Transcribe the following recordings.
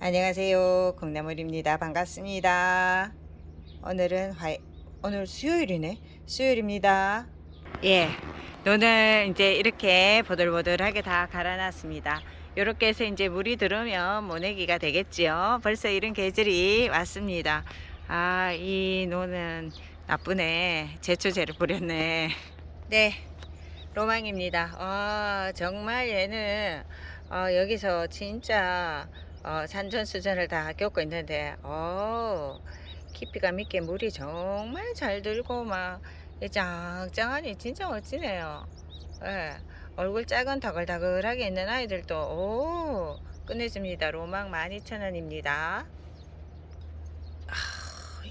안녕하세요. 콩나물입니다. 반갑습니다. 오늘은 화 오늘 수요일이네. 수요일입니다. 예. 눈을 이제 이렇게 보들보들하게 다 갈아놨습니다. 이렇게 해서 이제 물이 들으면 모내기가 되겠지요. 벌써 이런 계절이 왔습니다. 아, 이 노는 나쁘네. 제초제를 뿌렸네. 네. 로망입니다. 아, 정말 얘는 어, 여기서 진짜 어, 산전수전을 다 겪고 있는데, 어, 깊이가 있게 물이 정말 잘 들고 막이 짱짱하니 진짜 멋지네요. 예, 얼굴 작은 다글다글하게 있는 아이들도 오 끝내줍니다. 로망 12,000원입니다.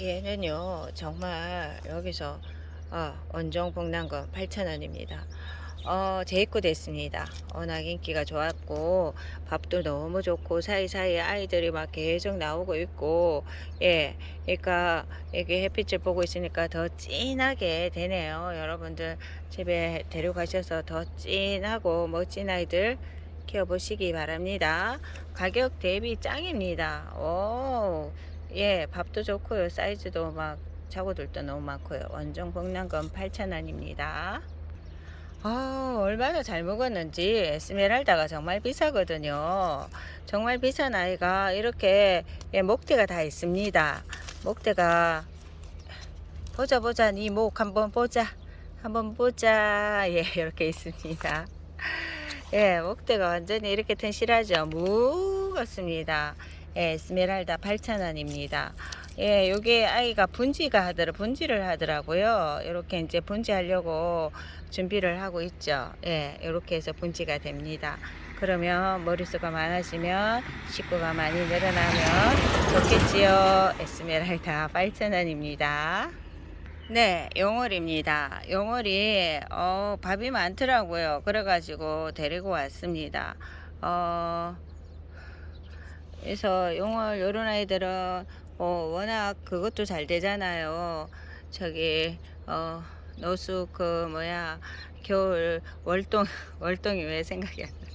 얘는요 정말 여기서 어, 원종 복랑금 8,000원입니다. 어, 재입고됐습니다. 워낙 인기가 좋았고 밥도 너무 좋고 사이사이에 아이들이 막 계속 나오고 있고 예, 그러니까 이게 햇빛을 보고 있으니까 더 진하게 되네요. 여러분들 집에 데려가셔서 더 진하고 멋진 아이들 키워보시기 바랍니다. 가격 대비 짱입니다. 오, 예, 밥도 좋고요. 사이즈도 막 자고들도 너무 많고요. 원종 복랑금 8,000원입니다. 아, 얼마나 잘 먹었는지 에스메랄다가 정말 비싸거든요. 정말 비싼 아이가 이렇게 예, 목대가 다 있습니다. 목대가 보자 보자 니 목 한번 보자 한번 보자 예 이렇게 있습니다. 예 목대가 완전히 이렇게 튼실하죠. 무겁습니다. 예, 에스메랄다 8,000원입니다. 예, 요게 아이가 분지가 하더라, 분지를 하더라고요. 이렇게 이제 분지하려고 준비를 하고 있죠. 예, 이렇게 해서 분지가 됩니다. 그러면 머릿수가 많아지면 식구가 많이 늘어나면 좋겠지요. 에스메랄다 8,000원입니다. 네, 용월입니다. 용월이 어, 밥이 많더라고요. 그래가지고 데리고 왔습니다. 어, 그래서 용월 요런 아이들은 어, 워낙 그것도 잘 되잖아요. 저기 어, 노수 그 뭐야 겨울 월동 월동이 왜 생각이 안 나?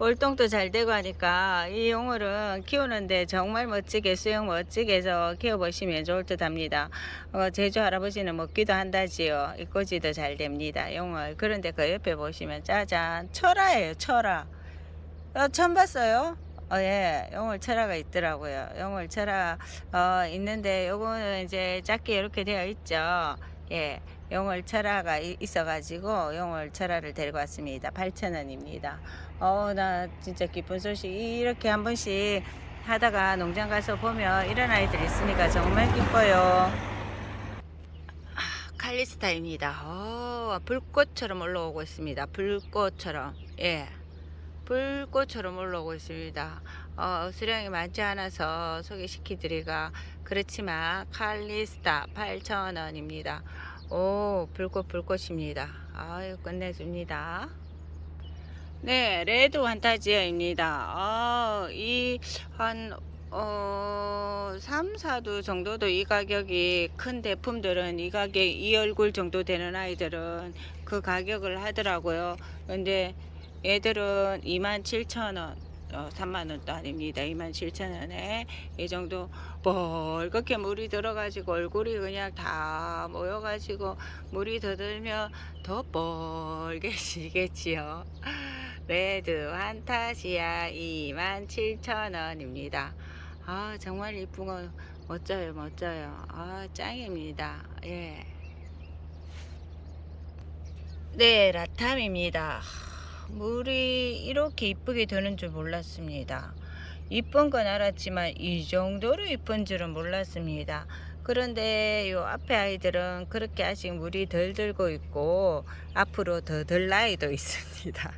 월동도 잘 되고 하니까 이 용어는 키우는데 정말 멋지게 수영 멋지게 해서 키워보시면 좋을 듯 합니다. 어, 제주 할아버지는 먹기도 한다지요. 이꼬지도 잘 됩니다. 용어. 그런데 그 옆에 보시면 짜잔 철화예요 철화. 어, 처음 봤어요? 어, 예, 용월 철화가 있더라고요. 용월 철화, 어, 있는데, 요거는 이제 작게 이렇게 되어 있죠. 예, 용월 철화가 이- 있어가지고, 용월 철화를 데리고 왔습니다. 8,000원입니다. 어, 나 진짜 기쁜 소식. 이렇게 한 번씩 하다가 농장 가서 보면 이런 아이들 있으니까 정말 기뻐요. 아, 칼리스타입니다. 어, 불꽃처럼 올라오고 있습니다. 불꽃처럼. 예. 불꽃처럼 올라오고 있습니다. 어, 수량이 많지 않아서 소개시키드리가 그렇지만 칼리스타 8,000원입니다. 오, 불꽃 불꽃입니다. 아유, 끝내줍니다. 네, 레드 환타지어입니다. 아, 이, 한, 어, 3, 4두 정도도 이 가격이 큰 제품들은 이 가격, 이 얼굴 정도 되는 아이들은 그 가격을 하더라고요. 근데 얘들은 27,000원. 어, 3만원도 아닙니다. 27,000원에 이 정도 벌겋게 물이 들어가지고 얼굴이 그냥 다 모여가지고 물이 더 들면 더 벌게지겠지요. 레드 환타시아 27,000원입니다. 아, 정말 이쁜 거 멋져요, 멋져요. 아, 짱입니다. 예. 네, 라탐입니다. 물이 이렇게 이쁘게 되는 줄 몰랐습니다. 이쁜 건 알았지만 이 정도로 이쁜 줄은 몰랐습니다. 그런데 요 앞에 아이들은 그렇게 아직 물이 덜 들고 있고 앞으로 더들 나이도 있습니다.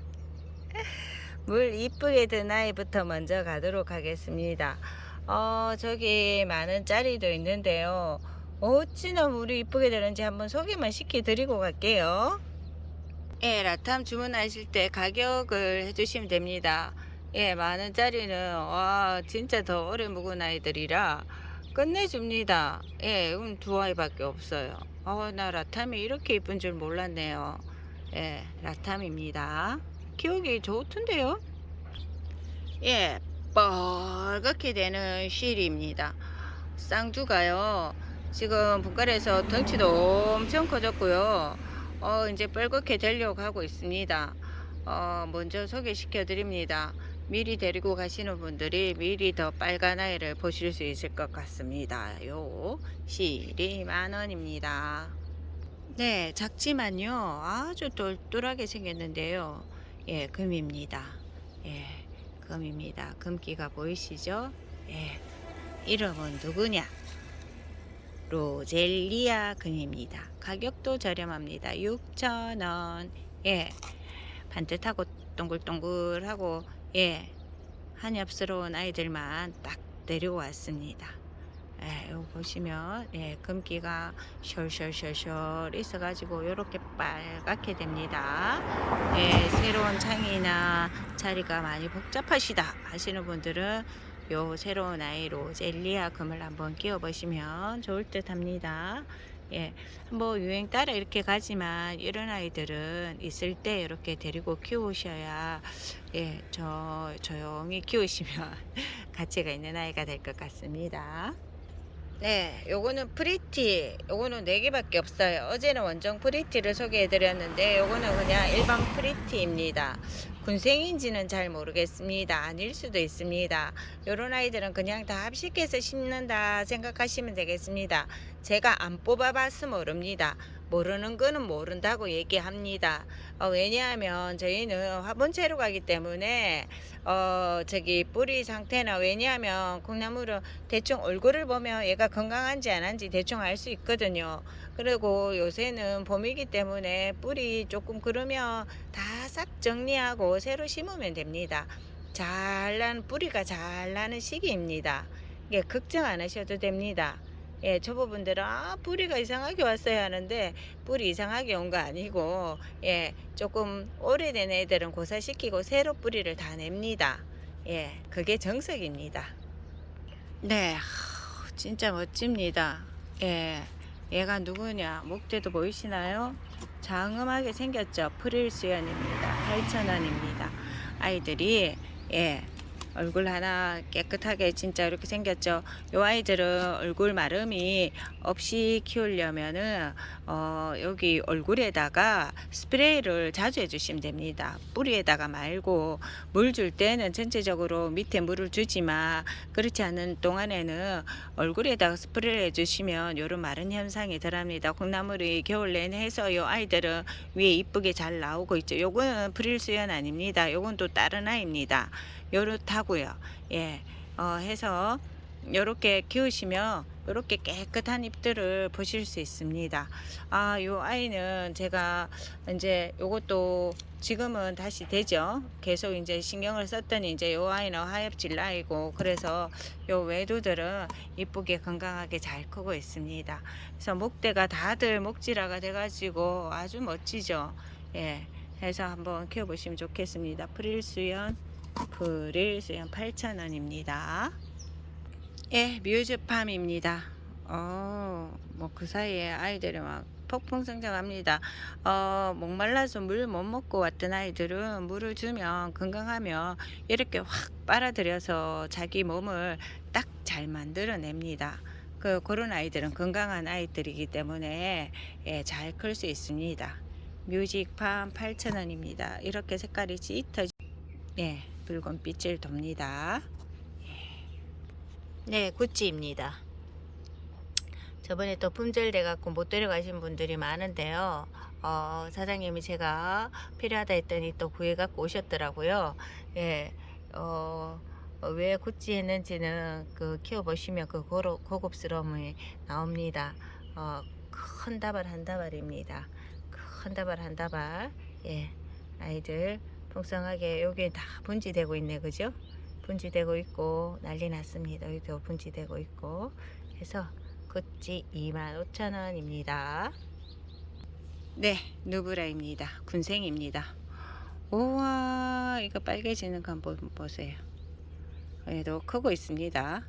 물 이쁘게 든 아이부터 먼저 가도록 하겠습니다. 어, 저기 많은 짜리도 있는데요. 어찌나 물이 이쁘게 되는지 한번 소개만 시켜드리고 갈게요. 예, 라탐 주문하실 때 가격을 해주시면 됩니다. 예, 만 원짜리는 와 진짜 더 오래 묵은 아이들이라 끝내줍니다. 예, 음, 두 아이밖에 없어요. 어, 나 라탐이 이렇게 이쁜 줄 몰랐네요. 예, 라탐입니다. 키우기 좋던데요? 예, 뻘 빨갛게 되는 실입니다. 쌍두가요. 지금 분갈에서 덩치도 엄청 커졌고요. 어, 이제 빨갛게 되려고 하고 있습니다. 어, 먼저 소개시켜 드립니다. 미리 데리고 가시는 분들이 미리 더 빨간 아이를 보실 수 있을 것 같습니다. 요 실이 만 원입니다. 네, 작지만요. 아주 똘똘하게 생겼는데요. 예, 금입니다. 예, 금입니다. 금기가 보이시죠? 예, 이름은 누구냐? 로젤리아 금입니다. 가격도 저렴합니다. 6,000원. 예, 반듯하고 동글동글하고 예, 한엽스러운 아이들만 딱 데리고 왔습니다. 예, 요 보시면 예, 금기가 셜셜셜셜 있어가지고 이렇게 빨갛게 됩니다. 예, 새로운 창이나 자리가 많이 복잡하시다 하시는 분들은 요 새로운 아이로 젤리아 금을 한번 끼워 보시면 좋을 듯 합니다. 예, 뭐 유행 따라 이렇게 가지만 이런 아이들은 있을 때 이렇게 데리고 키우셔야 예, 저 조용히 키우시면 가치가 있는 아이가 될 것 같습니다. 네, 요거는 프리티. 요거는 네 개밖에 없어요. 어제는 원정 프리티를 소개해 드렸는데 요거는 그냥 일반 프리티입니다. 군생인지는 잘 모르겠습니다. 아닐 수도 있습니다. 요런 아이들은 그냥 다 합식해서 심는다 생각하시면 되겠습니다. 제가 안 뽑아봐서 모릅니다. 모르는 거는 모른다고 얘기합니다. 어, 왜냐하면 저희는 화분채로 가기 때문에 어 저기 뿌리 상태나 왜냐하면 콩나물은 대충 얼굴을 보면 얘가 건강한지 안 한지 대충 알 수 있거든요. 그리고 요새는 봄이기 때문에 뿌리 조금 그러면 다 싹 정리하고 새로 심으면 됩니다. 잘 나는 뿌리가 잘 나는 시기입니다. 예, 걱정 안 하셔도 됩니다. 예, 초보분들은 아, 뿌리가 이상하게 왔어야 하는데 뿌리 이상하게 온 거 아니고 예, 조금 오래된 애들은 고사시키고 새로 뿌리를 다 냅니다. 예, 그게 정석입니다. 네, 하, 진짜 멋집니다. 예, 얘가 누구냐? 목대도 보이시나요? 장음하게 생겼죠. 프릴 수연입니다. 8,000원입니다. 아이들이 예, 얼굴 하나 깨끗하게 진짜 이렇게 생겼죠. 요 아이들은 얼굴 마름이 없이 키우려면은 어 여기 얼굴에다가 스프레이를 자주 해주시면 됩니다. 뿌리에다가 말고 물 줄 때는 전체적으로 밑에 물을 주지만 그렇지 않은 동안에는 얼굴에다가 스프레이를 해주시면 요런 마른 현상이 덜합니다. 콩나물이 겨울 내내 해서 요 아이들은 위에 이쁘게 잘 나오고 있죠. 요거는 프릴 수연 아닙니다. 요건 또 다른 아이입니다. 요렇다고요. 예, 어, 해서 요렇게 키우시면 요렇게 깨끗한 잎들을 보실 수 있습니다. 아, 요 아이는 제가 이제 요것도 지금은 다시 되죠. 계속 이제 신경을 썼더니 이제 요 아이는 하엽질 아이고 그래서 요 외두들은 이쁘게 건강하게 잘 크고 있습니다. 그래서 목대가 다들 목질화가 돼가지고 아주 멋지죠. 예. 해서 한번 키워보시면 좋겠습니다. 프릴수연 프릴 수연 8,000원입니다. 예, 뮤즈팜입니다. 어, 뭐 그 사이에 아이들이 막 폭풍 성장합니다. 어, 목말라서 물 못 먹고 왔던 아이들은 물을 주면 건강하면 이렇게 확 빨아들여서 자기 몸을 딱 잘 만들어냅니다. 그 그런 아이들은 건강한 아이들이기 때문에 예, 잘 클 수 있습니다. 뮤직팜 8,000원입니다. 이렇게 색깔이 짙어 예, 붉은 빛을 돕니다. 네, 구찌입니다. 저번에 또 품절돼 갖고 못 데려가신 분들이 많은데요. 어, 사장님이 제가 필요하다 했더니 또 구해 갖고 오셨더라고요. 예, 어, 왜 구찌 했는지는 그 키워 보시면 그 고로, 고급스러움이 나옵니다. 어, 큰 다발 한 다발입니다. 큰 다발 한 다발. 예, 아이들 풍성하게 여기 다 분지되고 있네, 그죠? 분지되고 있고 난리 났습니다. 여기도 분지되고 있고 해서 구찌 25,000원입니다. 네, 누브라입니다. 군생입니다. 우와, 이거 빨개지는 거 한번 보세요. 얘도 크고 있습니다.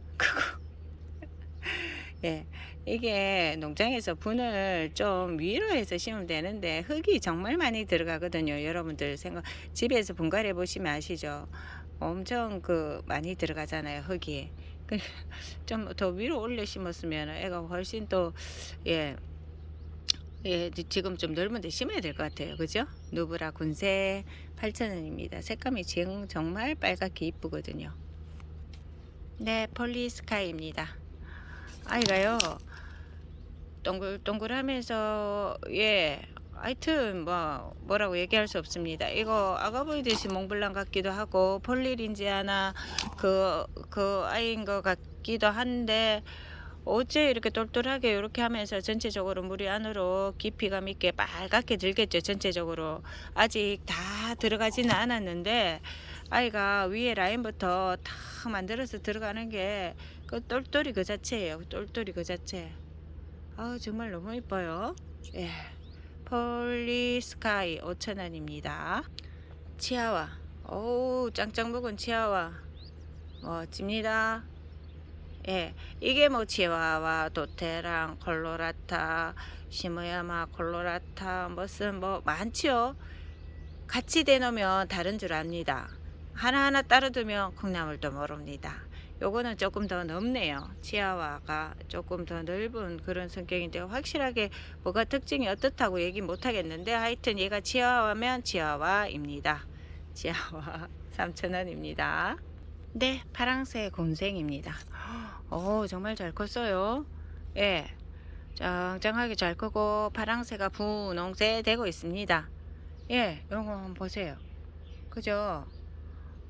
예, 이게 농장에서 분을 좀 위로 해서 심으면 되는데 흙이 정말 많이 들어가거든요. 여러분들 생각 집에서 분갈이 해 보시면 아시죠? 엄청 그 많이 들어가잖아요 흙이 좀 더 위로 올려 심었으면 애가 훨씬 또 예 예, 지금 좀 넓은데 심어야 될 것 같아요. 그죠? 누브라 군세 8,000원입니다. 색감이 지금 정말 빨갛게 이쁘거든요. 네, 폴리스카이입니다. 아이가요, 동글동글하면서, 예, 하여튼, 뭐, 뭐라고 얘기할 수 없습니다. 이거 아가 보이듯이 몽블랑 같기도 하고, 폴리린지 하나, 그, 그 아이인 것 같기도 한데, 어째 이렇게 똘똘하게 이렇게 하면서 전체적으로 물이 안으로 깊이감 있게 빨갛게 들겠죠 전체적으로 아직 다 들어가지는 않았는데 아이가 위에 라인부터 탁 만들어서 들어가는 게 그 똘똘이 그 자체예요. 똘똘이 그 자체. 아 정말 너무 이뻐요. 예. 폴리스카이 5,000원입니다. 치아와. 오 짱짱 묵은 치아와. 멋집니다. 예, 이게 뭐 치와와 도테랑 콜로라타 시모야마 콜로라타 무슨 뭐 많지요. 같이 대놓으면 다른 줄 압니다. 하나하나 따로 두면 콩나물도 모릅니다. 요거는 조금 더 넓네요. 치아와가 조금 더 넓은 그런 성격인데 확실하게 뭐가 특징이 어떻다고 얘기 못 하겠는데 하여튼 얘가 치아와면 치아와입니다. 치아와 3,000원입니다. 네, 파랑새 곤생입니다. 오, 정말 잘 컸어요. 예, 짱짱하게 잘 크고 파랑새가 분홍새 되고 있습니다. 예, 이런 거 한번 보세요. 그죠?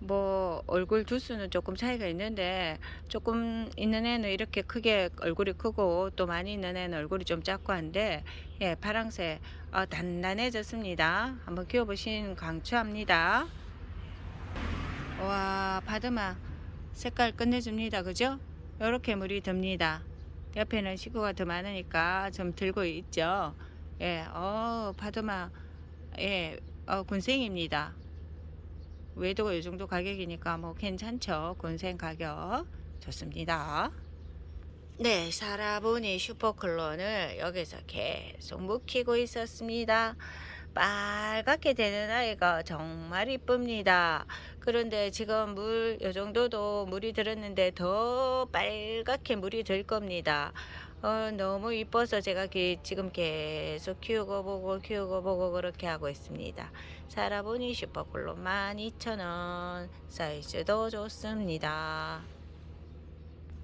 뭐 얼굴 두수는 조금 차이가 있는데 조금 있는 애는 이렇게 크게 얼굴이 크고 또 많이 있는 애는 얼굴이 좀 작고 한데 예 파랑새 어, 단단해졌습니다. 한번 키워보신 강추합니다. 와 바드마 색깔 끝내줍니다. 그죠? 이렇게 물이 듭니다. 옆에는 식구가 더 많으니까 좀 들고 있죠? 예어 바드마 예 어, 군생입니다 외도가 이 정도 가격이니까 뭐 괜찮죠 군생 가격 좋습니다 네 살아보니 슈퍼클론을 여기서 계속 묵히고 있었습니다 빨갛게 되는 아이가 정말 이쁩니다. 그런데 지금 물, 요 정도도 물이 들었는데 더 빨갛게 물이 들 겁니다. 어, 너무 이뻐서 제가 기, 지금 계속 키우고 보고 키우고 보고 그렇게 하고 있습니다. 살아보니 슈퍼콜로 12,000원 사이즈도 좋습니다.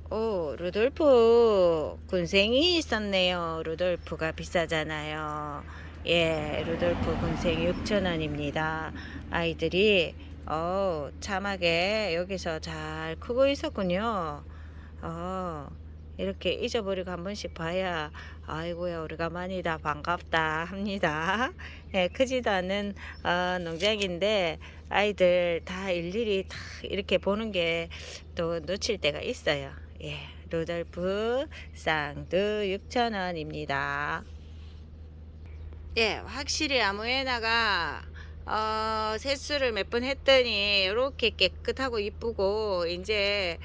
오, 루돌프 군생이 있었네요. 루돌프가 비싸잖아요. 예, 루돌프 군생 6,000원입니다. 아이들이 어, 참하게 여기서 잘 크고 있었군요. 어, 이렇게 잊어버리고 한 번씩 봐야 아이고야 우리가 많이 다 반갑다 합니다. 예, 크지도 않은 어, 농장인데 아이들 다 일일이 다 이렇게 보는 게 또 놓칠 때가 있어요. 예, 루돌프 쌍두 6,000원입니다. 예, 확실히 아무에나가 어, 세수를 몇 번 했더니 이렇게 깨끗하고 이쁘고 이제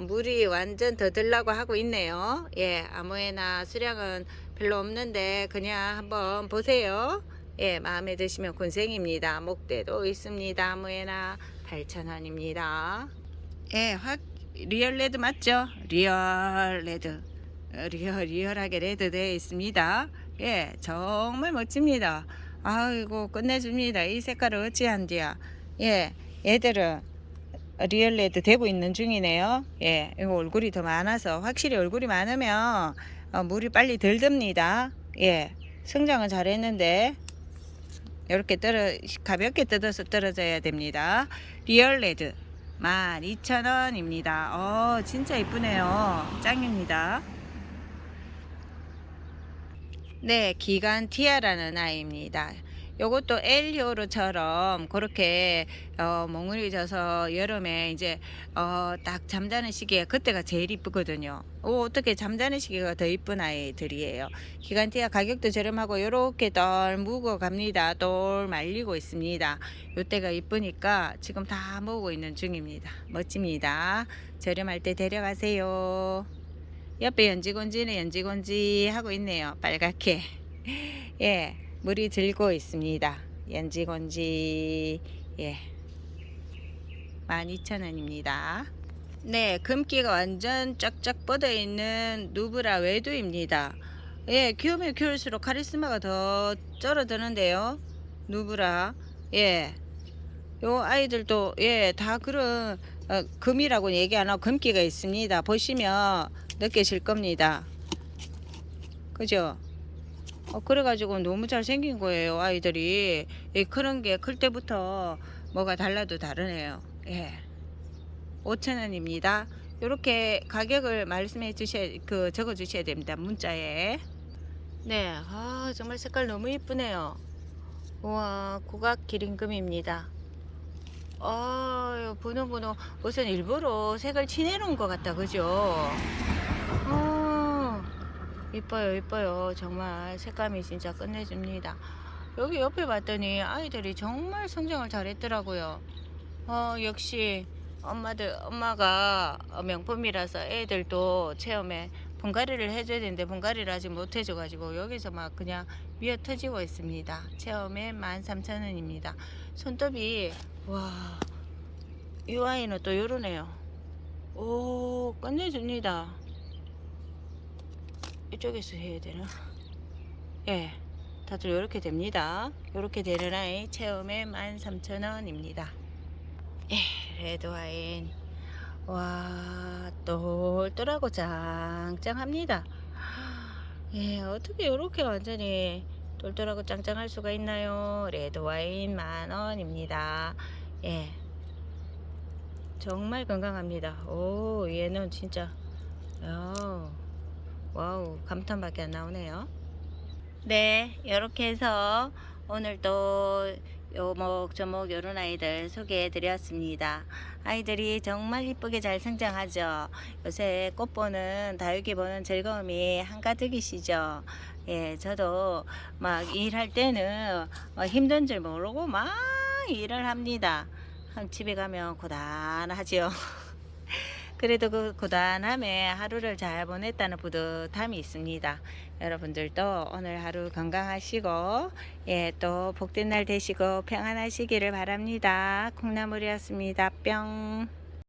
물이 완전 더 들라고 하고 있네요. 예, 아무에나 수량은 별로 없는데 그냥 한번 보세요. 예, 마음에 드시면 군생입니다. 목대도 있습니다. 아무에나 8,000원입니다. 예, 확 리얼 레드 맞죠? 리얼 레드. 어, 리얼 리얼하게 레드 되어 있습니다. 예, 정말 멋집니다. 아이고 끝내줍니다. 이 색깔을 어찌한디야. 예, 얘들은 리얼 레드 되고 있는 중이네요. 예, 이거 얼굴이 더 많아서 확실히 얼굴이 많으면 어, 물이 빨리 덜 듭니다. 예, 성장은 잘했는데 이렇게 떨어 가볍게 뜯어서 떨어져야 됩니다. 리얼 레드 12,000원입니다. 어, 진짜 이쁘네요. 짱입니다. 네, 기간 티아라는 아이입니다. 요것도 엘리오르처럼 그렇게 어, 몽울이 져서 여름에 이제 어, 딱 잠자는 시기에 그때가 제일 이쁘거든요. 오, 어떻게 잠자는 시기가 더 이쁜 아이들이에요. 기간티아 가격도 저렴하고 요렇게 덜 묵어 갑니다. 똘 말리고 있습니다. 요때가 이쁘니까 지금 다 모으고 있는 중입니다. 멋집니다. 저렴할 때 데려가세요. 옆에 연지곤지는 연지곤지 하고 있네요. 빨갛게. 예, 물이 들고 있습니다. 연지곤지. 예. 12,000원입니다. 네, 금기가 완전 쫙쫙 뻗어 있는 누브라 외두입니다. 예, 키우면 키울수록 카리스마가 더 쩔어드는데요. 누브라. 예. 요 아이들도 예, 다 그런 어, 금이라고 얘기 안 하고 금기가 있습니다. 보시면 느끼실 겁니다. 그죠? 어, 그래가지고 너무 잘 생긴 거예요, 아이들이. 예, 그런 게 클 때부터 뭐가 달라도 다르네요. 예. 5,000원입니다. 이렇게 가격을 말씀해 주셔야, 그, 적어 주셔야 됩니다. 문자에. 네, 아, 정말 색깔 너무 이쁘네요. 우와, 국악 기린금입니다. 아, 번호 무슨 일부러 색을 칠해놓은 것 같다, 그죠? 아, 이뻐요, 이뻐요. 정말 색감이 진짜 끝내줍니다. 여기 옆에 봤더니 아이들이 정말 성장을 잘했더라고요. 어, 역시 엄마들, 엄마가 명품이라서 애들도 체험에 분갈이를 해줘야 되는데 분갈이를 아직 못 해줘 가지고 여기서 막 그냥 미어 터지고 있습니다. 체험에 13,000원입니다. 손톱이, 와, 이 아이는 또 요러네요. 오, 끝내줍니다. 이쪽에서 해야 되나? 예, 다들 이렇게 됩니다. 이렇게 되는 아이 체험에 13,000원입니다. 예, 레드와인. 와, 똘똘하고 짱짱합니다. 예, 어떻게 이렇게 완전히 똘똘하고 짱짱할 수가 있나요? 레드와인 만 원입니다. 예. 정말 건강합니다. 오, 얘는 진짜, 어, 와우, 감탄밖에 안 나오네요. 네, 이렇게 해서 오늘 또 요목조목 요런 아이들 소개해 드렸습니다. 아이들이 정말 이쁘게 잘 성장하죠. 요새 꽃 보는 다육이 보는 즐거움이 한가득이시죠. 예, 저도 막 일할 때는 어, 힘든 줄 모르고 막 일을 합니다. 한 집에 가면 고단하지요. 그래도 그 고단함에 하루를 잘 보냈다는 뿌듯함이 있습니다. 여러분들도 오늘 하루 건강하시고, 예, 또 복된 날 되시고 평안하시기를 바랍니다. 콩나물이었습니다. 뿅.